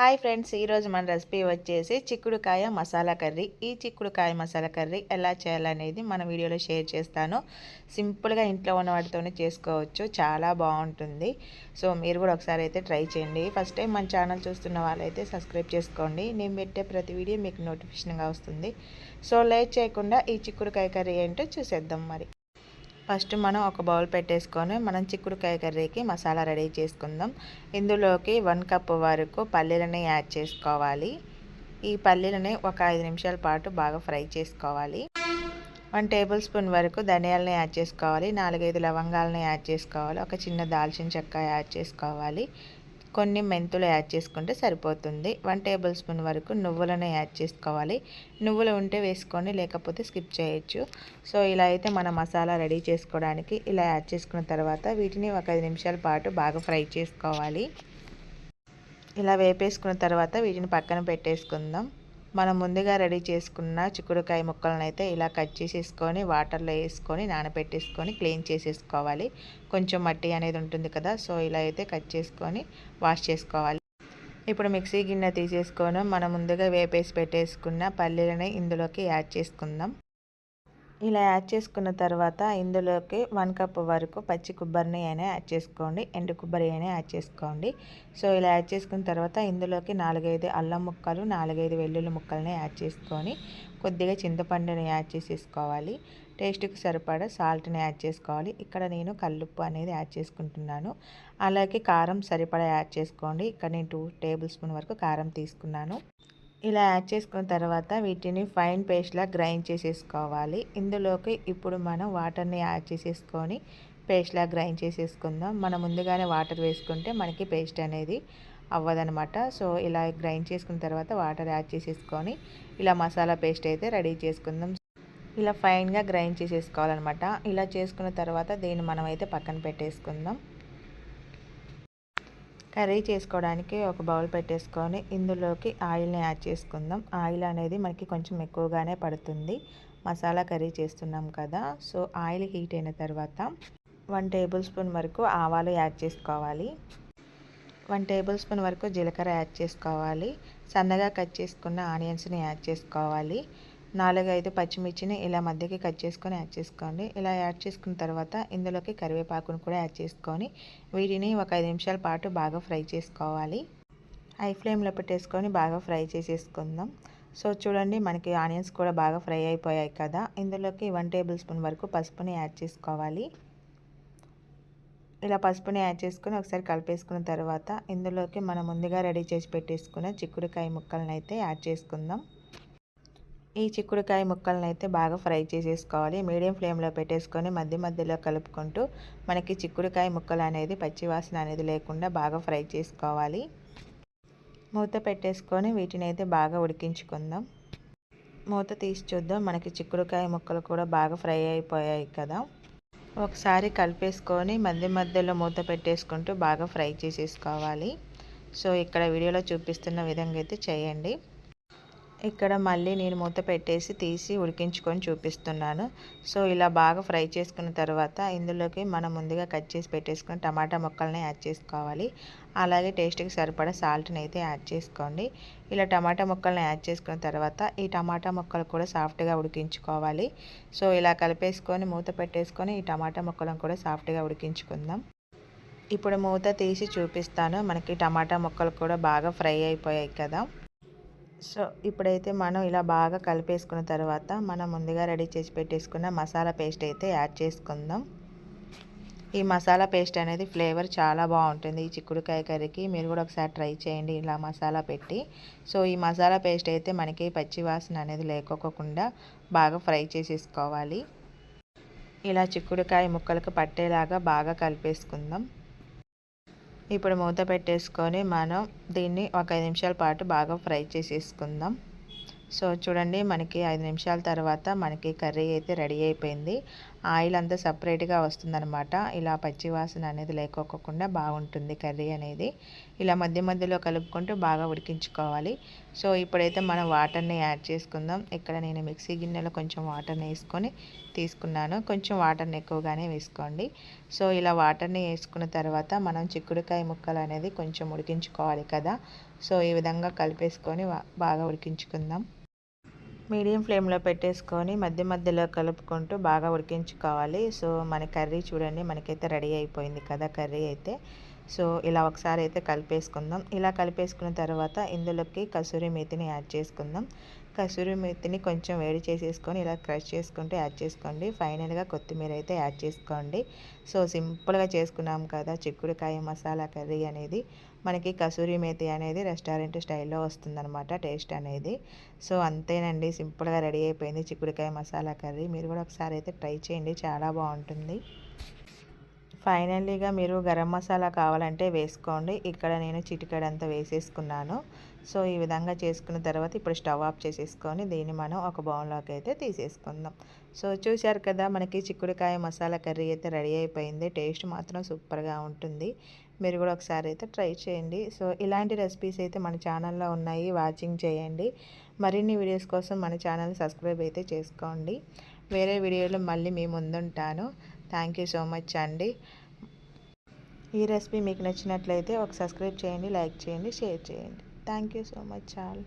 Hi friends ఈరోజు మన recipe వచ్చేసి చిక్కుడుకాయ మసాలా కర్రీ. ఈ చిక్కుడుకాయ మసాలా కర్రీ ఎలా చేయాలనేది మన వీడియోలో షేర్ చేస్తాను. సింపుల్గా ఇంట్లో ఉన్న వాటితోనే చేసుకోవచ్చు చాలా బాగుంటుంది. సో మీరు కూడా ఒకసారి అయితే ట్రై చేయండి. ఫస్ట్ టైం మన ఛానల్ చూస్తున్న వాళ్ళైతే సబ్స్క్రైబ్ చేసుకోండి. నేను పెట్టే ప్రతి వీడియో మీకు నోటిఫికేషన్గా వస్తుంది. సో లేట్ చేయకుండా ఈ చిక్కుడుకాయ కర్రీ ఏంటో చూసేద్దాం మరి. ఫస్ట్ మనం ఒక బౌల్ పెట్టేసుకొని మనం చిక్కుడుకాయ కర్రీకి మసాలా రెడీ చేసుకుందాం. ఇందులోకి వన్ కప్ వరకు పల్లీలని యాడ్ చేసుకోవాలి. ఈ పల్లీలని ఒక ఐదు నిమిషాల పాటు బాగా ఫ్రై చేసుకోవాలి. వన్ టేబుల్ స్పూన్ వరకు ధనియాలని యాడ్ చేసుకోవాలి. నాలుగైదు లవంగాలని యాడ్ చేసుకోవాలి. ఒక చిన్న దాల్చిన చెక్క యాడ్ చేసుకోవాలి. కొన్ని మెంతులు యాడ్ చేసుకుంటే సరిపోతుంది. వన్ టేబుల్ స్పూన్ వరకు నువ్వులను యాడ్ చేసుకోవాలి. నువ్వులు ఉంటే వేసుకొని లేకపోతే స్కిప్ చేయొచ్చు. సో ఇలా అయితే మన మసాలా రెడీ చేసుకోవడానికి ఇలా యాడ్ చేసుకున్న తర్వాత వీటిని ఒక ఐదు నిమిషాల పాటు బాగా ఫ్రై చేసుకోవాలి. ఇలా వేపేసుకున్న తర్వాత వీటిని పక్కన పెట్టేసుకుందాం. మనం ముందుగా రెడీ చేసుకున్న చిక్కుడుకాయ ముక్కలను అయితే ఇలా కట్ చేసేసుకొని వాటర్లో వేసుకొని నానబెట్టేసుకొని క్లీన్ చేసేసుకోవాలి. కొంచెం మట్టి అనేది ఉంటుంది కదా సో ఇలా అయితే కట్ చేసుకొని వాష్ చేసుకోవాలి. ఇప్పుడు మిక్సీ గిన్నె తీసేసుకొని మనం ముందుగా వేపేసి పెట్టేసుకున్న పల్లీలని ఇందులోకి యాడ్ చేసుకుందాం. ఇలా యాడ్ చేసుకున్న తర్వాత ఇందులోకి వన్ కప్ వరకు పచ్చి కొబ్బరిని అయినా యాడ్ చేసుకోండి. ఎండు కొబ్బరి అయినా యాడ్ చేసుకోండి. సో ఇలా యాడ్ చేసుకున్న తర్వాత ఇందులోకి నాలుగైదు అల్లం ముక్కలు నాలుగైదు వెల్లుల్లి ముక్కలని యాడ్ చేసుకొని కొద్దిగా చింతపండుని యాడ్ చేసేసుకోవాలి. టేస్ట్కి సరిపడా సాల్ట్ని యాడ్ చేసుకోవాలి. ఇక్కడ నేను కల్లుప్పు అనేది యాడ్ చేసుకుంటున్నాను. అలాగే కారం సరిపడా యాడ్ చేసుకోండి. ఇక్కడ నేను టూ టేబుల్ స్పూన్ వరకు కారం తీసుకున్నాను. ఇలా యాడ్ చేసుకున్న తర్వాత వీటిని ఫైన్ పేస్ట్లా గ్రైండ్ చేసేసుకోవాలి. ఇందులోకి ఇప్పుడు మనం వాటర్ని యాడ్ చేసేసుకొని పేస్ట్లా గ్రైండ్ చేసేసుకుందాం. మనం ముందుగానే వాటర్ వేసుకుంటే మనకి పేస్ట్ అనేది అవ్వదనమాట సో ఇలా గ్రైండ్ చేసుకున్న తర్వాత వాటర్ యాడ్ చేసేసుకొని ఇలా మసాలా పేస్ట్ అయితే రెడీ చేసుకుందాం. ఇలా ఫైన్గా గ్రైండ్ చేసేసుకోవాలన్నమాట. ఇలా చేసుకున్న తర్వాత దీన్ని మనం అయితే పక్కన పెట్టేసుకుందాం. కర్రీ చేసుకోవడానికి ఒక బౌల్ పెట్టేసుకొని ఇందులోకి ఆయిల్ని యాడ్ చేసుకుందాం. ఆయిల్ అనేది మనకి కొంచెం ఎక్కువగానే పడుతుంది. మసాలా కర్రీ చేస్తున్నాం కదా. సో ఆయిల్ హీట్ అయిన తర్వాత వన్ టేబుల్ స్పూన్ వరకు ఆవాలు యాడ్ చేసుకోవాలి. వన్ టేబుల్ స్పూన్ వరకు జీలకర్ర యాడ్ చేసుకోవాలి. సన్నగా కట్ చేసుకున్న ఆనియన్స్ని యాడ్ చేసుకోవాలి. నాలుగైదు పచ్చిమిర్చిని ఇలా మధ్యకి కట్ చేసుకొని యాడ్ చేసుకోండి. ఇలా యాడ్ చేసుకున్న తర్వాత ఇందులోకి కరివేపాకును కూడా యాడ్ చేసుకొని వీటిని ఒక ఐదు నిమిషాల పాటు బాగా ఫ్రై చేసుకోవాలి. హై ఫ్లేమ్లో పెట్టేసుకొని బాగా ఫ్రై చేసేసుకుందాం. సో చూడండి మనకి ఆనియన్స్ కూడా బాగా ఫ్రై అయిపోయాయి కదా. ఇందులోకి వన్ టేబుల్ స్పూన్ వరకు పసుపుని యాడ్ చేసుకోవాలి. ఇలా పసుపుని యాడ్ చేసుకొని ఒకసారి కలిపేసుకున్న తర్వాత ఇందులోకి మనం ముందుగా రెడీ చేసి పెట్టేసుకున్న చిక్కుడుకాయ ముక్కలను అయితే యాడ్ చేసుకుందాం. ఈ చిక్కుడుకాయ ముక్కలను అయితే బాగా ఫ్రై చేసేసుకోవాలి. మీడియం ఫ్లేమ్లో పెట్టేసుకొని మధ్య మధ్యలో కలుపుకుంటూ మనకి చిక్కుడుకాయ ముక్కలు అనేది పచ్చివాసన అనేది లేకుండా బాగా ఫ్రై చేసుకోవాలి. మూత పెట్టేసుకొని వీటిని అయితే బాగా ఉడికించుకుందాం. మూత తీసి చూద్దాం. మనకి చిక్కుడుకాయ ముక్కలు కూడా బాగా ఫ్రై అయిపోయాయి కదా. ఒకసారి కలిపేసుకొని మధ్య మధ్యలో మూత పెట్టేసుకుంటూ బాగా ఫ్రై చేసేసుకోవాలి. సో ఇక్కడ వీడియోలో చూపిస్తున్న విధంగా అయితే చేయండి. ఇక్కడ మళ్ళీ నేను మూత పెట్టేసి తీసి ఉడికించుకొని చూపిస్తున్నాను. సో ఇలా బాగా ఫ్రై చేసుకున్న తర్వాత ఇందులోకి మనం ముందుగా కట్ చేసి పెట్టేసుకుని టమాటా ముక్కల్ని యాడ్ చేసుకోవాలి. అలాగే టేస్ట్కి సరిపడా సాల్ట్ని అయితే యాడ్ చేసుకోండి. ఇలా టమాటా ముక్కల్ని యాడ్ చేసుకున్న తర్వాత ఈ టమాటా ముక్కలు కూడా సాఫ్ట్గా ఉడికించుకోవాలి. సో ఇలా కలిపేసుకొని మూత పెట్టేసుకొని ఈ టమాటా ముక్కలను కూడా సాఫ్ట్గా ఉడికించుకుందాం. ఇప్పుడు మూత తీసి చూపిస్తాను. మనకి టమాటా ముక్కలు కూడా బాగా ఫ్రై అయిపోయాయి కదా. సో ఇప్పుడైతే మనం ఇలా బాగా కలిపేసుకున్న తర్వాత మనం ముందుగా రెడీ చేసి పెట్టేసుకున్న మసాలా పేస్ట్ అయితే యాడ్ చేసుకుందాం. ఈ మసాలా పేస్ట్ అనేది ఫ్లేవర్ చాలా బాగుంటుంది. ఈ చిక్కుడుకాయ కర్రీకి మీరు కూడా ఒకసారి ట్రై చేయండి ఇలా మసాలా పెట్టి. సో ఈ మసాలా పేస్ట్ అయితే మనకి పచ్చి వాసన అనేది లేకోకుండా బాగా ఫ్రై చేసేసుకోవాలి. ఇలా చిక్కుడుకాయ ముక్కలకు పట్టేలాగా బాగా కలిపేసుకుందాం. ఇప్పుడు మూత పెట్టేసుకొని మనం దీన్ని ఒక ఐదు నిమిషాల పాటు బాగా ఫ్రై చేసేసుకుందాం. సో చూడండి మనకి ఐదు నిమిషాల తర్వాత మనకి కర్రీ అయితే రెడీ అయిపోయింది. ఆయిల్ అంతా సపరేట్గా వస్తుందనమాట ఇలా పచ్చి వాసన అనేది లేకోకుండా బాగుంటుంది కర్రీ అనేది. ఇలా మధ్య మధ్యలో కలుపుకుంటూ బాగా ఉడికించుకోవాలి. సో ఇప్పుడైతే మనం వాటర్ని యాడ్ చేసుకుందాం. ఇక్కడ నేను మిక్సీ గిన్నెలో కొంచెం వాటర్ని వేసుకొని తీసుకున్నాను. కొంచెం వాటర్ని ఎక్కువగానే వేసుకోండి. సో ఇలా వాటర్ని వేసుకున్న తర్వాత మనం చిక్కుడుకాయ ముక్కలు అనేది కొంచెం ఉడికించుకోవాలి కదా. సో ఈ విధంగా కలిపేసుకొని బాగా ఉడికించుకుందాం. మీడియం ఫ్లేమ్లో పెట్టేసుకొని మధ్య మధ్యలో కలుపుకుంటూ బాగా ఉడికించుకోవాలి. సో మన కర్రీ చూడండి మనకైతే రెడీ అయిపోయింది కదా కర్రీ అయితే. సో ఇలా ఒకసారి అయితే కలిపేసుకుందాం. ఇలా కలిపేసుకున్న తర్వాత ఇందులోకి కసూరి మేతిని యాడ్ చేసుకుందాం. కసూరి మేతిని కొంచెం వేడి చేసేసుకొని ఇలా క్రష్ చేసుకుంటూ యాడ్ చేసుకోండి. ఫైనల్గా కొత్తిమీర అయితే యాడ్ చేసుకోండి. సో సింపుల్గా చేసుకున్నాం కదా చిక్కుడుకాయ మసాలా కర్రీ అనేది. మనకి కసూరి మేతి అనేది రెస్టారెంట్ స్టైల్లో వస్తుందన్నమాట టేస్ట్ అనేది. సో అంతేనండి. సింపుల్గా రెడీ అయిపోయింది చిక్కుడుకాయ మసాలా కర్రీ. మీరు కూడా ఒకసారి అయితే ట్రై చేయండి. చాలా బాగుంటుంది. ఫైనల్లీగా మీరు గరం మసాలా కావాలంటే వేసుకోండి. ఇక్కడ నేను చిటికడంతా వేసేసుకున్నాను. సో ఈ విధంగా చేసుకున్న తర్వాత ఇప్పుడు స్టవ్ ఆఫ్ చేసేసుకొని దీన్ని మనం ఒక బౌన్లోకి అయితే తీసేసుకుందాం. సో చూశారు కదా మనకి చిక్కుడుకాయ మసాలా కర్రీ అయితే రెడీ అయిపోయింది. టేస్ట్ మాత్రం సూపర్గా ఉంటుంది. మీరు కూడా ఒకసారి అయితే ట్రై చేయండి. సో ఇలాంటి రెసిపీస్ అయితే మన ఛానల్లో ఉన్నాయి. వాచింగ్ చేయండి. మరిన్ని వీడియోస్ కోసం మన ఛానల్ సబ్స్క్రైబ్ అయితే చేసుకోండి. వేరే వీడియోలో మళ్ళీ మీ ముందుంటాను. థ్యాంక్ యూ సో మచ్ అండి ఈ రెసిపీ మీకు నచ్చినట్లయితే ఒక సబ్స్క్రైబ్ చేయండి లైక్ చేయండి షేర్ చేయండి. Thank you so much all